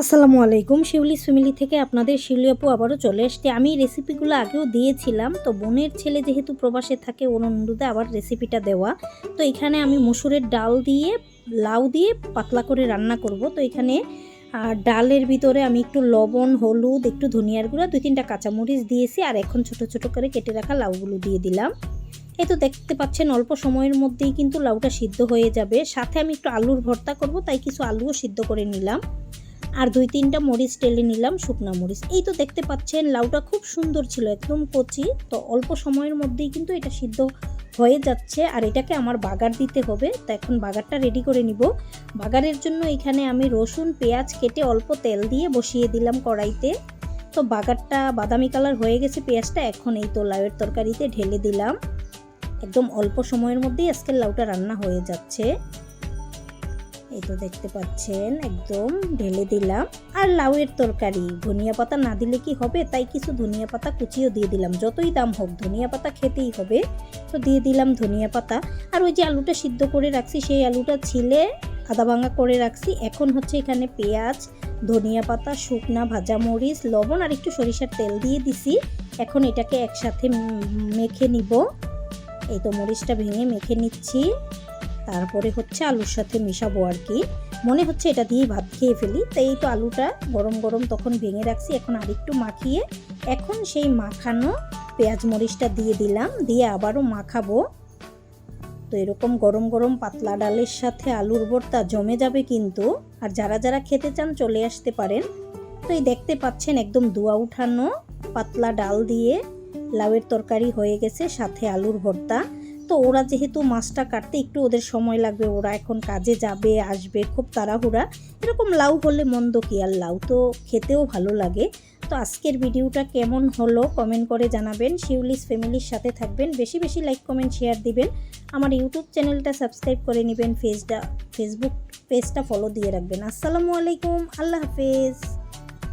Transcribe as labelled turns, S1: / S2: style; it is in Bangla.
S1: আসসালামু আলাইকুম। শিউলিস ফ্যামিলি থেকে আপনাদের শিউলি আপু আবারও চলে আসছে আমি রেসিপিগুলো আগেও দিয়েছিলাম। তো বোনের ছেলে যেহেতু প্রবাসে থাকে, ওর অনুরোধে আবার রেসিপিটা দেওয়া। তো এখানে আমি মসুরের ডাল দিয়ে, লাউ দিয়ে পাতলা করে রান্না করব। তো এখানে ডালের ভিতরে আমি একটু লবণ, হলুদ, একটু ধনিয়ার গুঁড়া, দুই তিনটা কাঁচামরিচ দিয়েছি। আর এখন ছোট ছোট করে কেটে রাখা লাউগুলো দিয়ে দিলাম। এই তো দেখতে পাচ্ছেন, অল্প সময়ের মধ্যেই কিন্তু লাউটা সিদ্ধ হয়ে যাবে। সাথে আমি একটু আলুর ভর্তা করব, তাই কিছু আলুও সিদ্ধ করে নিলাম। আর দুই তিনটা মরিচ টেলে নিলাম, শুকনা মরিচ। এই তো দেখতে পাচ্ছেন, লাউটা খুব সুন্দর ছিল, একদম কচি। তো অল্প সময়ের মধ্যেই কিন্তু এটা সিদ্ধ হয়ে যাচ্ছে। আর এটাকে আমার বাগার দিতে হবে। তো এখন বাগারটা রেডি করে নিব। বাগারের জন্য এখানে আমি রসুন, পেঁয়াজ কেটে অল্প তেল দিয়ে বসিয়ে দিলাম কড়াইতে। তো বাগারটা বাদামি কালার হয়ে গেছে, পেঁয়াজটা এখন এই তো লাউয়ের তরকারিতে ঢেলে দিলাম। একদম অল্প সময়ের মধ্যেই আজকের লাউটা রান্না হয়ে যাচ্ছে। এই তো দেখতে পাচ্ছেন, একদম ঢেলে দিলাম। আর লাউয়ের তরকারি, ধনিয়া পাতা না দিলে কি হবে? তাই কিছু ধনিয়া পাতা কুচিও দিয়ে দিলাম। যতই দাম হোক, ধনিয়া পাতা খেতেই হবে। তো দিয়ে দিলাম ধনিয়া পাতা। আর ওই যে আলুটা সিদ্ধ করে রাখছি, সেই আলুটা ছিলে আদা ভাঙা করে রাখছি। এখন হচ্ছে এখানে পেঁয়াজ, ধনিয়া পাতা, শুকনা ভাজা মরিচ, লবণ আর একটু সরিষার তেল দিয়ে দিছি। এখন এটাকে একসাথে মেখে নিব। এই তো মরিচটা ভেঙে মেখে নিচ্ছি। তারপরে হচ্ছে আলুর সাথে মেশাবো আর কি। মনে হচ্ছে এটা দিয়েই ভাত খেয়ে ফেলি, তাই এই তো আলুটা গরম গরম তখন ভেঙে রাখছি, এখন আরেকটু মাখিয়ে এখন সেই মাখানো পেঁয়াজ মরিচটা দিয়ে দিলাম, দিয়ে আবারও মাখাবো। তো এরকম গরম গরম পাতলা ডালের সাথে আলুর ভর্তা জমে যাবে কিন্তু, আর যারা যারা খেতে চান চলে আসতে পারেন। তো এই দেখতে পাচ্ছেন একদম দুয়া উঠানো পাতলা ডাল দিয়ে লাউয়ের তরকারি হয়ে গেছে, সাথে আলুর ভর্তা। তো ওরা যেহেতু মাছটা কাটতে একটু ওদের সময় লাগবে, ওরা এখন কাজে যাবে, আসবে, খুব তাড়াহুড়া। এরকম লাউ হলে মন্দ কি আর? লাউ তো খেতেও ভালো লাগে। তো আজকের ভিডিওটা কেমন হলো কমেন্ট করে জানাবেন। শিউলিস ফ্যামিলির সাথে থাকবেন। বেশি বেশি লাইক, কমেন্ট, শেয়ার দিবেন। আমার ইউটিউব চ্যানেলটা সাবস্ক্রাইব করে নেবেন। ফেসটা ফেসবুক পেজটা ফলো দিয়ে রাখবেন। আসসালামু আলাইকুম। আল্লাহ হাফেজ।